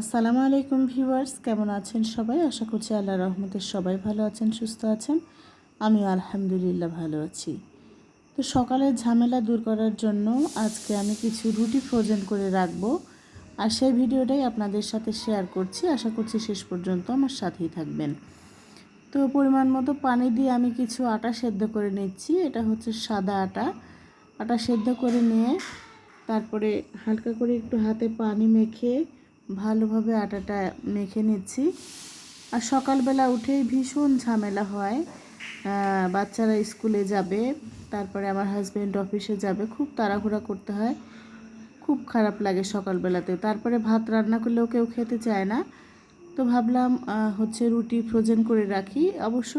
আসসালামু আলাইকুম ভিউয়ার্স, কেমন আছেন সবাই? আশা করছি আল্লাহ রহমতের সবাই ভালো আছেন, সুস্থ আছেন। আমি আলহামদুলিল্লাহ ভালো আছি। তো সকালের ঝামেলা দূর করার জন্য আজকে আমি কিছু রুটি ফ্রোজেন করে রাখব। আর সেই ভিডিওটাই আপনাদের সাথে শেয়ার করছি। আশা করছি শেষ পর্যন্ত আমার সাথেই থাকবেন। তো পরিমাণ মতো পানি দিয়ে আমি কিছু আটা সেদ্ধ করে নিচ্ছি। এটা হচ্ছে সাদা আটা। আটা সেদ্ধ করে নিয়ে তারপরে হালকা করে একটু হাতে পানি মেখে ভালোভাবে আটাটা মেখে নিচ্ছি। আর সকালবেলা উঠেই ভীষণ ঝামেলা হয়। বাচ্চারা স্কুলে যাবে, তারপরে আমার হাজব্যান্ড অফিসে যাবে, খুব তাড়াহুড়া করতে হয়। খুব খারাপ লাগে সকালবেলাতে। তারপরে ভাত রান্না করলেও কেউ খেতে চায় না। তো ভাবলাম হচ্ছে রুটি ফ্রোজেন করে রাখি। অবশ্য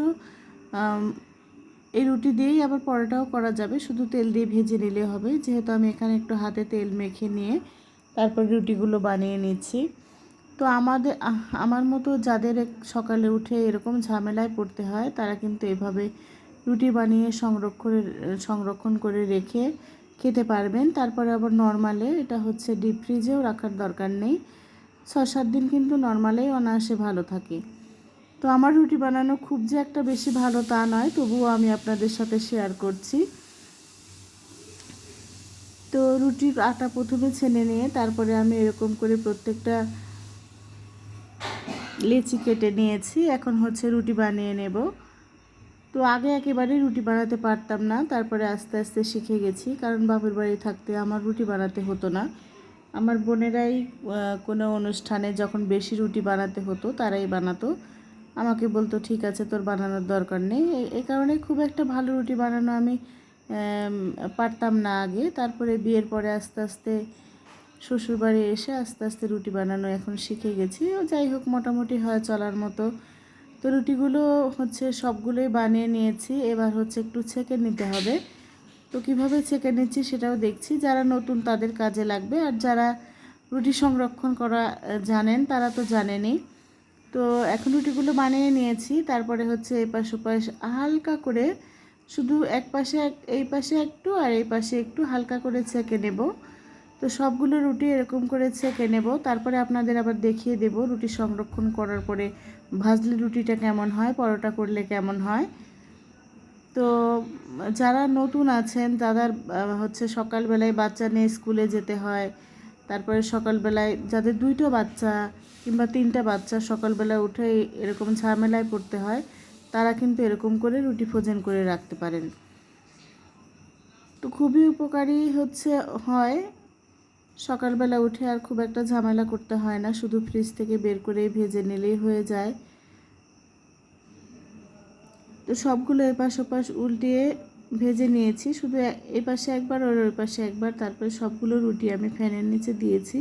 এই রুটি দিয়েই আবার পরোটাও করা যাবে। শুধু তেল দিয়ে ভেজে নিলে হবে। যেহেতু আমি এখানে একটু হাতে তেল মেখে নিয়ে তারপর রুটিগুলো বানিয়ে নিচ্ছি। তো আমাদের আমার মতো যাদের সকালে উঠে এরকম ঝামেলায় পড়তে হয়, তারা কিন্তু এভাবে রুটি বানিয়ে সংরক্ষণে, সংরক্ষণ করে রেখে খেতে পারবেন। তারপরে আবার নর্মালে এটা হচ্ছে ডিপ ফ্রিজেও রাখার দরকার নেই। ছ সাত দিন কিন্তু নর্মালেই অনায়াসে ভালো থাকে। তো আমার রুটি বানানো খুব যে একটা বেশি ভালো তা নয়, তবুও আমি আপনাদের সাথে শেয়ার করছি। রুটির আটা প্রথমে ছেনে নিয়ে তারপরে আমি এরকম করে প্রত্যেকটা লেচি কেটে নিয়েছি। এখন হচ্ছে রুটি বানিয়ে নেব। তো আগে একেবারে রুটি বানাতে পারতাম না, তারপরে আস্তে আস্তে শিখে গেছি। কারণ বাপের বাড়ি থাকতে আমার রুটি বানাতে হতো না। আমার বোনেরাই কোনো অনুষ্ঠানে যখন বেশি রুটি বানাতে হতো, তারাই বানাতো। আমাকে বলতো, ঠিক আছে, তোর বানানোর দরকার নেই। এই কারণে খুব একটা ভালো রুটি বানানো আমি পারতাম না আগে। তারপরে বিয়ের পরে আস্তে আস্তে শ্বশুরবাড়ি এসে আস্তে আস্তে রুটি বানানো এখন শিখে গেছি। ও যাই হোক, মোটামুটি হয় চলার মতো। তো রুটিগুলো হচ্ছে সবগুলোই বানিয়ে নিয়েছি। এবার হচ্ছে একটু ছেঁকে নিতে হবে। তো কীভাবে ছেঁকে নিচ্ছি সেটাও দেখছি। যারা নতুন তাদের কাজে লাগবে। আর যারা রুটি সংরক্ষণ করা জানেন, তারা তো জানেনই। তো এখন রুটিগুলো বানিয়ে নিয়েছি। তারপরে হচ্ছে এপাশ ওপাশ হালকা করে শুধু এক পাশে এক, এই পাশে একটু আর এই পাশে একটু হালকা করে ছেঁকে নেব। তো সবগুলো রুটি এরকম করে ছেঁকে নেব। তারপরে আপনাদের আবার দেখিয়ে দেব রুটি সংরক্ষণ করার পরে ভাজলে রুটিটা কেমন হয়, পরোটা করলে কেমন হয়। তো যারা নতুন আছেন তাদের হচ্ছে সকালবেলায় বাচ্চা নিয়ে স্কুলে যেতে হয়। তারপরে সকালবেলায় যাদের দুইটা বাচ্চা কিংবা তিনটা বাচ্চা সকালবেলা উঠে এরকম ঝামেলায় পড়তে হয় তারা কিন্তু এরকম করে রুটি ফোজেন করে রাখতে পারেন। তো খুবই উপকারী হচ্ছে, হয়। সকালবেলা উঠে আর খুব একটা ঝামেলা করতে হয় না, শুধু ফ্রিজ থেকে বের করে ভেজে নিলেই হয়ে যায়। তো সবগুলো এপাশ ওপাশ উল্টিয়ে ভেজে নিয়েছি, শুধু এ পাশে একবার আর ওই পাশে একবার, তারপরে সবগুলো রুটি আমি ফ্যানের নিচে দিয়েছি।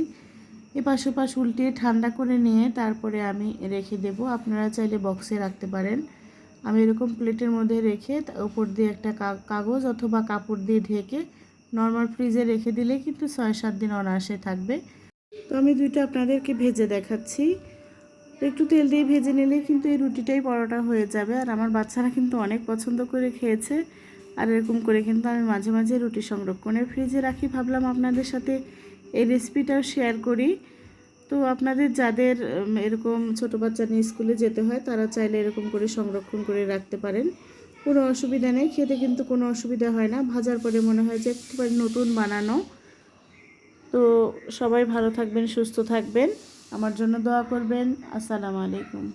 এপাশ ওপাশ উল্টিয়ে ঠান্ডা করে নিয়ে তারপরে আমি রেখে দেব, আপনারা চাইলে বক্সে রাখতে পারেন। আমি এরকম প্লেটের মধ্যে রেখে উপর দিয়ে একটা কাগজ অথবা কাপড় দিয়ে ঢেকে নর্মাল ফ্রিজে রেখে দিলে কিন্তু ছয় সাত দিন অনায়াসে থাকবে। তো আমি দুইটা আপনাদেরকে ভেজে দেখাচ্ছি। একটু তেল দিয়ে ভেজে নিলে কিন্তু এই রুটিটাই পরোটা হয়ে যাবে। আর আমার বাচ্চারা কিন্তু অনেক পছন্দ করে খেয়েছে। আর এরকম করে কিন্তু আমি মাঝে মাঝে রুটি সংরক্ষণের ফ্রিজে রাখি। ভাবলাম আপনাদের সাথে এই রেসিপিটাও শেয়ার করি। তো আপনাদের যাদের এরকম ছোট বাচ্চা নিয়ে স্কুলে যেতে হয়, তারা চাইলে এরকম করে সংরক্ষণ করে রাখতে পারেন। কোনো অসুবিধা নেই, খেতে কিন্তু কোনো অসুবিধা হয় না। ভাজার পরে মনে হয় যে একেবারে নতুন বানানো। তো সবাই ভালো থাকবেন, সুস্থ থাকবেন। আমার জন্য দোয়া করবেন। আসসালামু আলাইকুম।